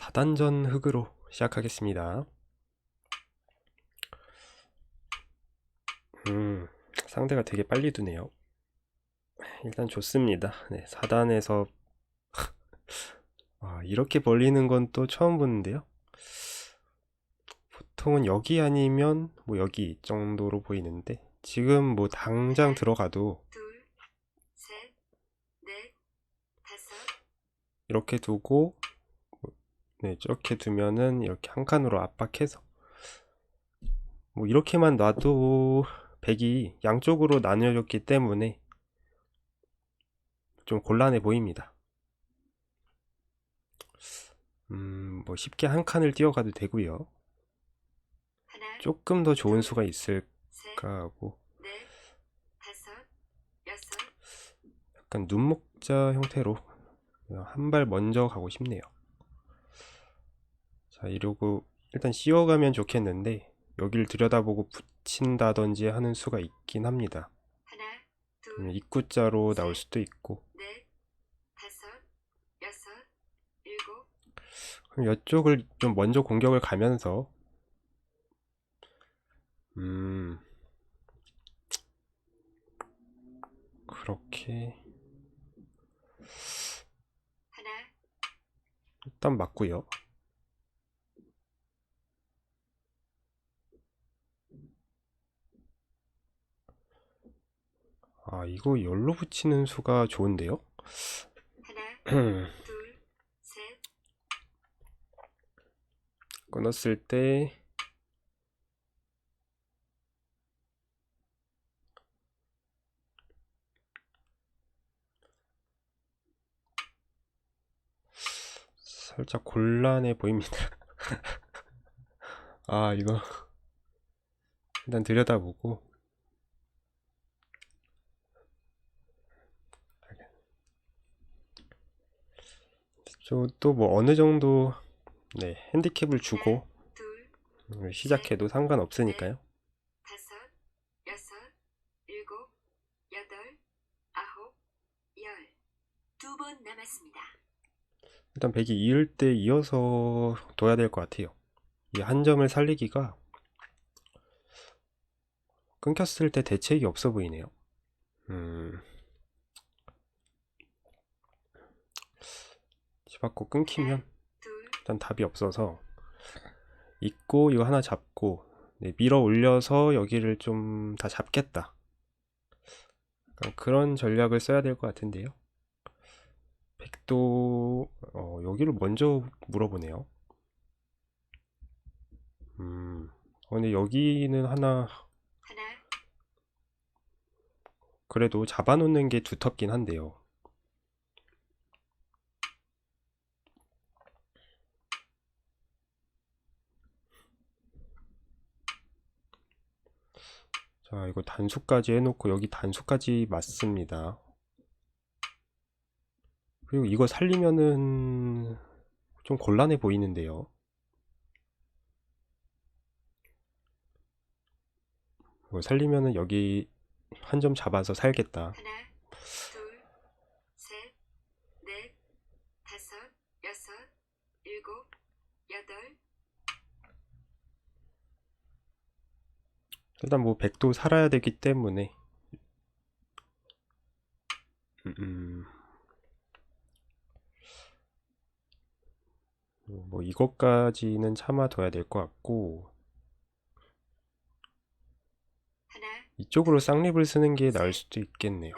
4단전 흙으로 시작하겠습니다. 음, 상대가 되게 빨리 두네요. 일단 좋습니다. 네, 4단에서 아, 이렇게 벌리는 건 또 처음 보는데요. 보통은 여기 아니면 뭐 여기 정도로 보이는데 지금 뭐 당장 들어가도 이렇게 두고 네, 이렇게 두면은 이렇게 한 칸으로 압박해서 뭐 이렇게만 놔도 백이 양쪽으로 나뉘어졌기 때문에 좀 곤란해 보입니다. 음, 뭐 쉽게 한 칸을 띄워가도 되고요. 조금 더 좋은 수가 있을까 셋, 하고 약간 눈목자 형태로 한 발 먼저 가고 싶네요. 자, 이러고 일단 씌워가면 좋겠는데 여길 들여다보고 붙인다든지 하는 수가 있긴 합니다. 하나, 둘, 입구자로 나올 수도 있고 넷, 다섯, 여섯, 일곱, 그럼 이쪽을 좀 먼저 공격을 가면서 음 그렇게 하나, 일단 맞고요. 아, 이거 열로 붙이는 수가 좋은데요? 하나, 둘, 셋, 끊었을 때 살짝 곤란해 보입니다. 아, 이거 일단 들여다보고 또뭐 어느 정도 네, 핸디캡을 주고 시작해도 상관없으니까요. 두번 남았습니다. 일단 백이 이을 때 이어서 둬야 될 것 같아요. 이 한 점을 살리기가 끊겼을 때 대책이 없어 보이네요. 음. 집 밖고 끊기면 둘, 일단 답이 없어서 있고 이거 하나 잡고 네, 밀어 올려서 여기를 좀 다 잡겠다. 그런 전략을 써야 될 것 같은데요. 백도 어, 여기를 먼저 물어보네요. 음, 어, 근데 여기는 하나, 그래도 잡아놓는 게 두텁긴 한데요. 자, 이거 단수까지 해놓고 여기 단수까지 맞습니다. 그리고 이거 살리면은 좀 곤란해 보이는데요. 이거 살리면은 여기 한 점 잡아서 살겠다. 하나, 둘, 셋, 넷, 다섯, 여섯, 일곱, 여덟, 일단 뭐 백도 살아야 되기 때문에 음, 음. 뭐 이것까지는 참아둬야 될 것 같고 이쪽으로 쌍립을 쓰는 게 나을 수도 있겠네요.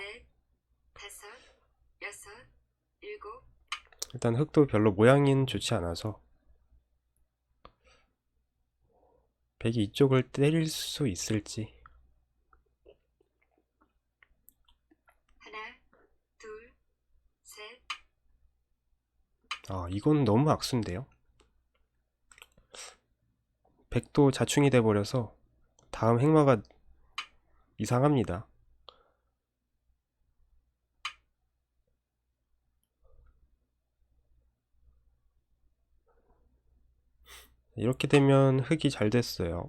일단 흙도 별로 모양은 좋지 않아서 백이 이쪽을 때릴 수 있을지 하나, 둘, 셋, 아 이건 너무 악순데요. 백도 자충이 돼버려서 다음 행마가 이상합니다. 이렇게 되면 흙이 잘 됐어요.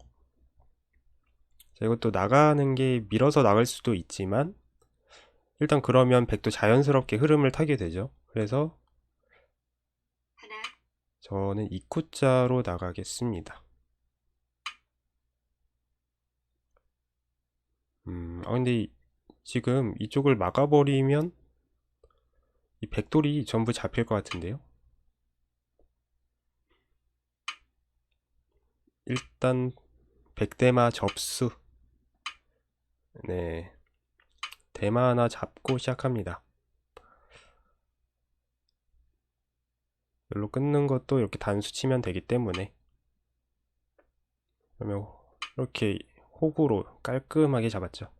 자, 이것도 나가는 게 밀어서 나갈 수도 있지만 일단 그러면 백도 자연스럽게 흐름을 타게 되죠. 그래서 저는 입구자로 나가겠습니다. 음, 아 근데 이- 지금 이쪽을 막아버리면 이 백돌이 전부 잡힐 것 같은데요? 일단 백대마 접수. 네. 대마 하나 잡고 시작합니다. 여기로 끊는 것도 이렇게 단수 치면 되기 때문에 그러면 이렇게 호구로 깔끔하게 잡았죠.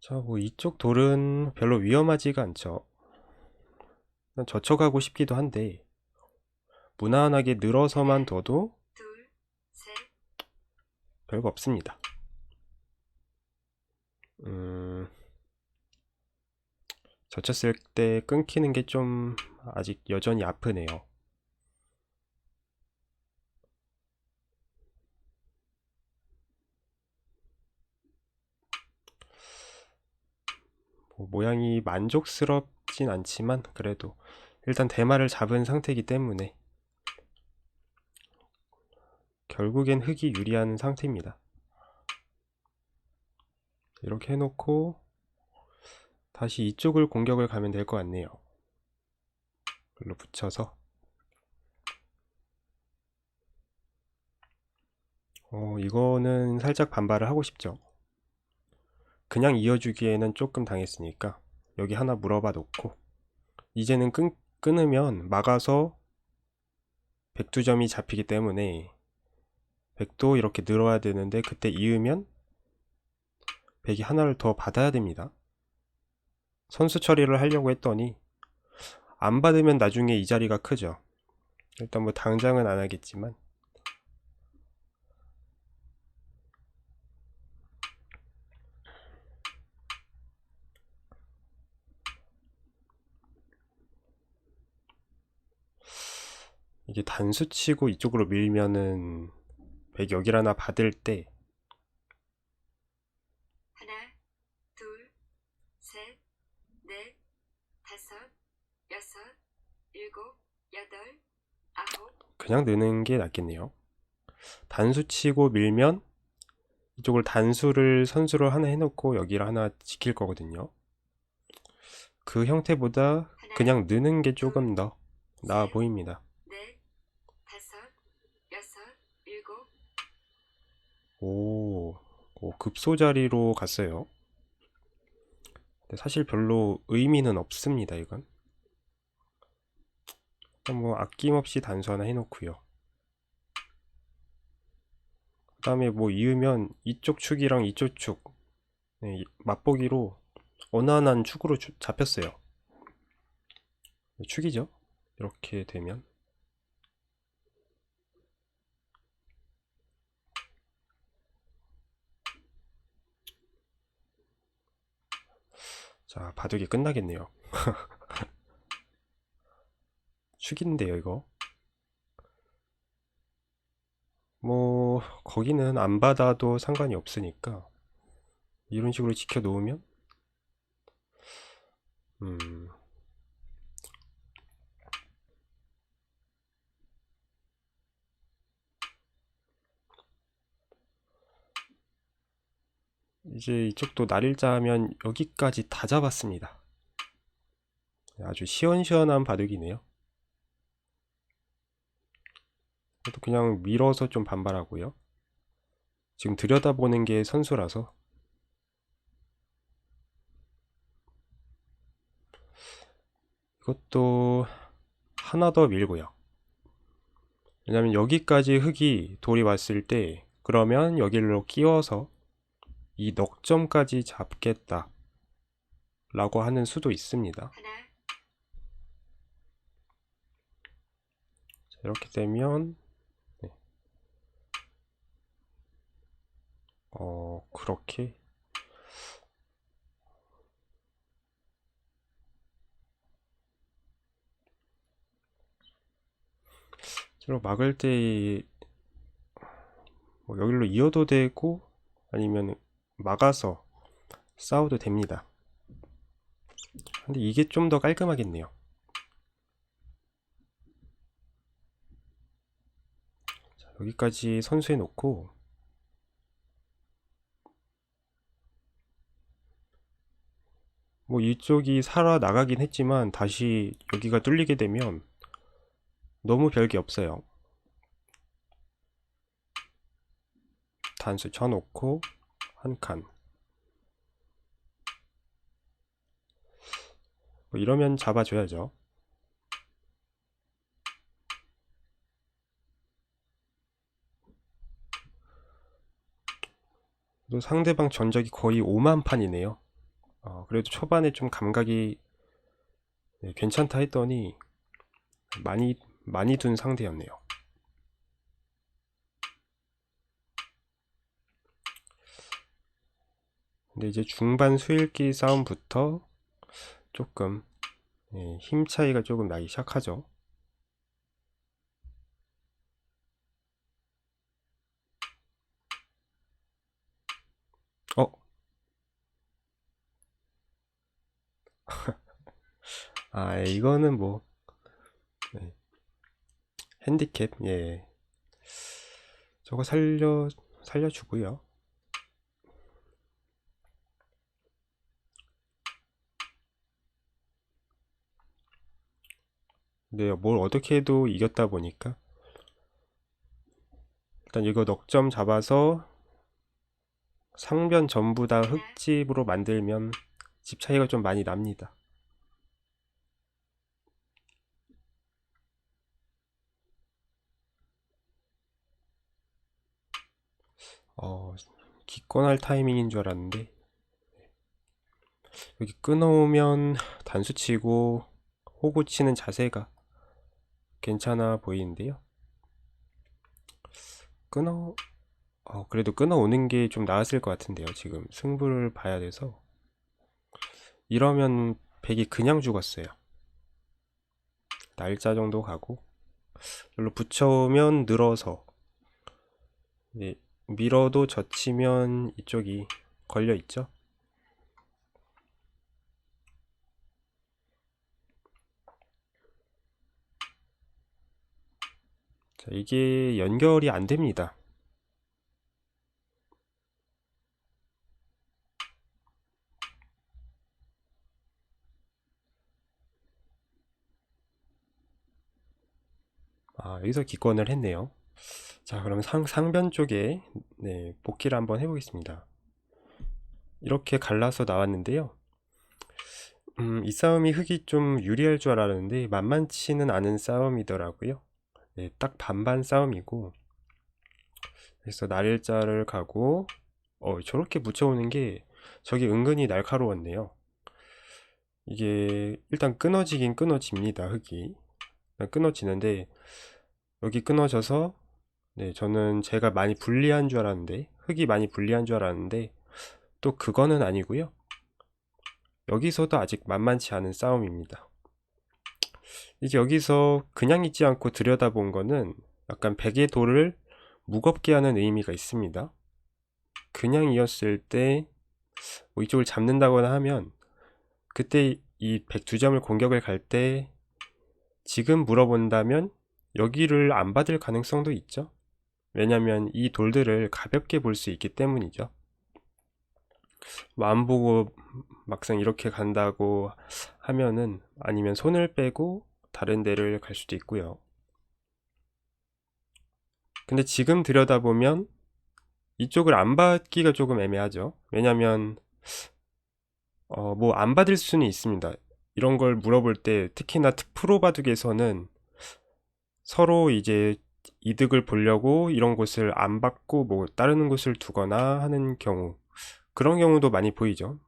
자, 뭐 이쪽 돌은 별로 위험하지가 않죠. 난 젖혀가고 싶기도 한데 무난하게 늘어서만 둬도 별거 없습니다. 음, 젖혔을 때 끊기는 게 좀 아직 여전히 아프네요. 뭐 모양이 만족스럽 진 않지만 그래도 일단 대마를 잡은 상태이기 때문에 결국엔 흙이 유리한 상태입니다. 이렇게 해놓고 다시 이쪽을 공격을 가면 될 것 같네요. 글로 붙여서 어, 이거는 살짝 반발을 하고 싶죠. 그냥 이어주기에는 조금 당했으니까 여기 하나 물어봐 놓고 이제는 끊, 끊으면 막아서 백두점이 잡히기 때문에 백도 이렇게 늘어야 되는데 그때 이으면 백이 하나를 더 받아야 됩니다. 선수 처리를 하려고 했더니 안 받으면 나중에 이 자리가 크죠. 일단 뭐 당장은 안 하겠지만 이게 단수 치고 이쪽으로 밀면은 백 여길 하나 받을 때 하나, 둘, 셋, 넷, 다섯, 여섯, 일곱, 여덟, 아홉, 그냥 느는 게 낫겠네요. 단수 치고 밀면 이쪽을 단수를 선수를 하나 해놓고 여기를 하나 지킬 거거든요. 그 형태보다 그냥 느는 게 조금 더 나아 보입니다. 넷, 다섯, 여섯, 일곱, 오, 오, 급소 자리로 갔어요. 사실 별로 의미는 없습니다, 이건. 뭐 아낌없이 단수 하나 해놓고요. 그 다음에 뭐 이으면 이쪽 축이랑 이쪽 축 네, 이- 맛보기로 하나는 축으로 주- 잡혔어요. 축이죠? 이렇게 되면 자, 바둑이 끝나겠네요. 축인데요, 이거. 뭐, 거기는 안 받아도 상관이 없으니까, 이런 식으로 지켜놓으면, 음, 이제 이쪽도 날일자 하면 여기까지 다 잡았습니다. 아주 시원시원한 바둑이네요. 또 그냥 밀어서 좀 반발하고요. 지금 들여다보는 게 선수라서 이것도 하나 더 밀고요. 왜냐면 여기까지 흙이 돌이 왔을 때 그러면 여기로 끼워서 이 넉점까지 잡겠다 라고 하는 수도 있습니다. 이렇게 되면 네. 어 그렇게 저로 막을 때 뭐 여기로 이어도 되고 아니면 막아서 싸워도 됩니다. 근데 이게 좀 더 깔끔하겠네요. 자, 여기까지 선수해 놓고 뭐 이쪽이 살아 나가긴 했지만 다시 여기가 뚫리게 되면 너무 별게 없어요. 단수 쳐놓고 한 칸. 뭐 이러면 잡아줘야죠. 또 상대방 전적이 거의 5만 판이네요. 어, 그래도 초반에 좀 감각이 네, 괜찮다 했더니 많이 많이 둔 상대였네요. 근데 이제 중반 수일기 싸움부터 조금 예, 힘 차이가 조금 나기 시작하죠. 어? 아, 이거는 뭐 네. 핸디캡 예. 저거 살려 살려주고요. 네, 뭘 어떻게 해도 이겼다 보니까 일단 이거 넉점 잡아서 상변 전부 다 흙집으로 만들면 집 차이가 좀 많이 납니다. 어, 기권할 타이밍인 줄 알았는데 여기 끊어오면 단수 치고 호구 치는 자세가 괜찮아 보이는데요. 끊어, 어, 그래도 끊어오는 게 좀 나았을 것 같은데요. 지금 승부를 봐야 돼서. 이러면 백이 그냥 죽었어요. 날짜 정도 가고, 여기로 붙여오면 늘어서, 네, 밀어도 젖히면 이쪽이 걸려 있죠. 자, 이게 연결이 안 됩니다. 아, 여기서 기권을 했네요. 자, 그럼 상, 상변 쪽에 네, 복귀를 한번 해보겠습니다. 이렇게 갈라서 나왔는데요. 음, 이 싸움이 흙이 좀 유리할 줄 알았는데 만만치는 않은 싸움이더라고요. 네, 딱 반반 싸움이고 그래서 날일자를 가고 어, 저렇게 묻혀오는 게 저게 은근히 날카로웠네요. 이게 일단 끊어지긴 끊어집니다. 흙이 끊어지는데 여기 끊어져서 네, 저는 제가 많이 불리한 줄 알았는데 흙이 많이 불리한 줄 알았는데 또 그거는 아니고요. 여기서도 아직 만만치 않은 싸움입니다. 이제 여기서 그냥 있지 않고 들여다본 거는 약간 베개 돌을 무겁게 하는 의미가 있습니다. 그냥 이었을 때 뭐 이쪽을 잡는다거나 하면 그때 이 102점을 공격을 갈 때 지금 물어본다면 여기를 안 받을 가능성도 있죠. 왜냐면 이 돌들을 가볍게 볼 수 있기 때문이죠. 뭐안 보고 막상 이렇게 간다고 하면은 아니면 손을 빼고 다른 데를 갈 수도 있고요. 근데 지금 들여다보면 이쪽을 안 받기가 조금 애매하죠. 왜냐면 어, 뭐 안 받을 수는 있습니다. 이런 걸 물어볼 때 특히나 프로 바둑에서는 서로 이제 이득을 보려고 이런 곳을 안 받고 뭐 다른 곳을 두거나 하는 경우 그런 경우도 많이 보이죠.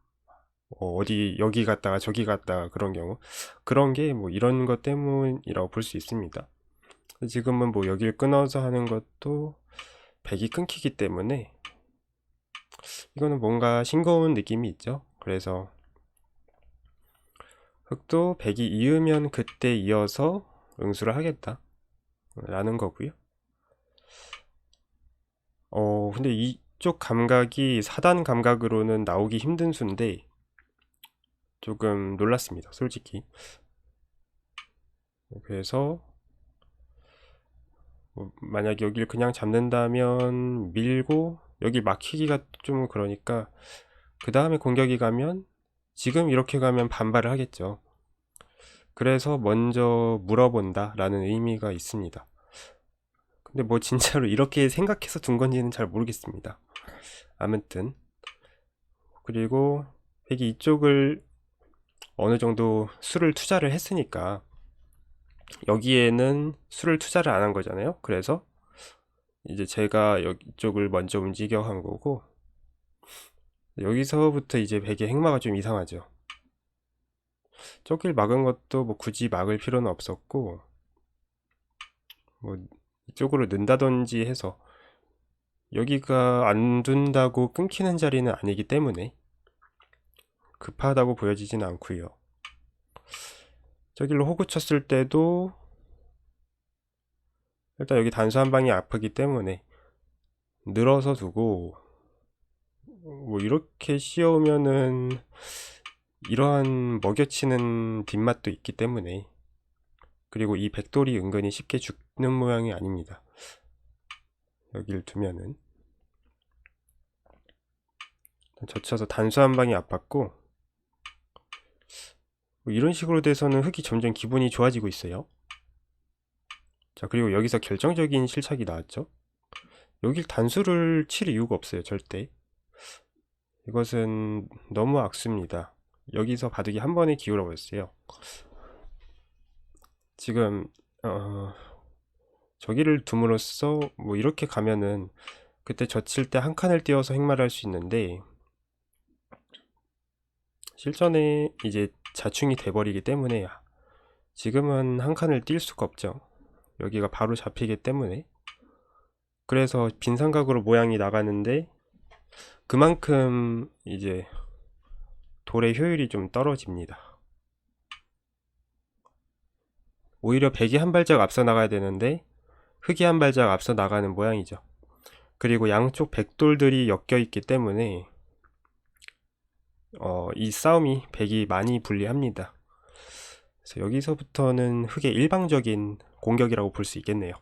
어, 어디 여기 갔다가 저기 갔다가 그런 경우 그런 게 뭐 이런 것 때문이라고 볼 수 있습니다. 지금은 뭐 여길 끊어서 하는 것도 백이 끊기기 때문에 이거는 뭔가 싱거운 느낌이 있죠. 그래서 흑도 백이 이으면 그때 이어서 응수를 하겠다 라는 거고요. 어 근데 이 쪽 감각이 사단 감각으로는 나오기 힘든 수인데 조금 놀랐습니다. 솔직히. 그래서 뭐 만약 여길 그냥 잡는다면 밀고 여기 막히기가 좀 그러니까 그 다음에 공격이 가면 지금 이렇게 가면 반발을 하겠죠. 그래서 먼저 물어본다 라는 의미가 있습니다. 근데 뭐 진짜로 이렇게 생각해서 둔 건지는 잘 모르겠습니다. 아무튼 그리고 백이 이쪽을 어느 정도 수를 투자를 했으니까 여기에는 수를 투자를 안 한 거잖아요. 그래서 이제 제가 여기 쪽을 먼저 움직여 간 거고 여기서부터 이제 백의 행마가 좀 이상하죠. 저길 막은 것도 뭐 굳이 막을 필요는 없었고 뭐 이쪽으로 는다든지 해서 여기가 안 둔다고 끊기는 자리는 아니기 때문에 급하다고 보여지진 않고요. 저길로 호구 쳤을 때도 일단 여기 단수 한 방이 아프기 때문에 늘어서 두고 뭐 이렇게 씌우면은 이러한 먹여치는 뒷맛도 있기 때문에 그리고 이 백돌이 은근히 쉽게 죽는 모양이 아닙니다. 여기를 두면은 젖혀서 단수 한 방이 아팠고 뭐 이런 식으로 돼서는 흙이 점점 기분이 좋아지고 있어요. 자 그리고 여기서 결정적인 실착이 나왔죠. 여길 단수를 칠 이유가 없어요 절대. 이것은 너무 악수입니다. 여기서 바둑이 한 번에 기울어 버렸어요. 지금 어, 저기를 둠으로써 뭐 이렇게 가면은 그때 젖힐 때 한 칸을 띄워서 행마를 할 수 있는데 실전에 이제 자충이 돼버리기 때문에 지금은 한 칸을 뛸 수가 없죠. 여기가 바로 잡히기 때문에 그래서 빈 삼각으로 모양이 나가는데 그만큼 이제 돌의 효율이 좀 떨어집니다. 오히려 백이 한 발짝 앞서 나가야 되는데 흑이 한 발짝 앞서 나가는 모양이죠. 그리고 양쪽 백돌들이 엮여 있기 때문에 어, 이 싸움이 백이 많이 불리합니다. 그래서 여기서부터는 흑의 일방적인 공격이라고 볼 수 있겠네요.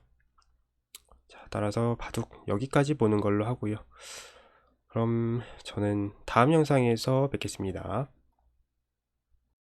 자, 따라서 바둑 여기까지 보는 걸로 하고요. 그럼 저는 다음 영상에서 뵙겠습니다.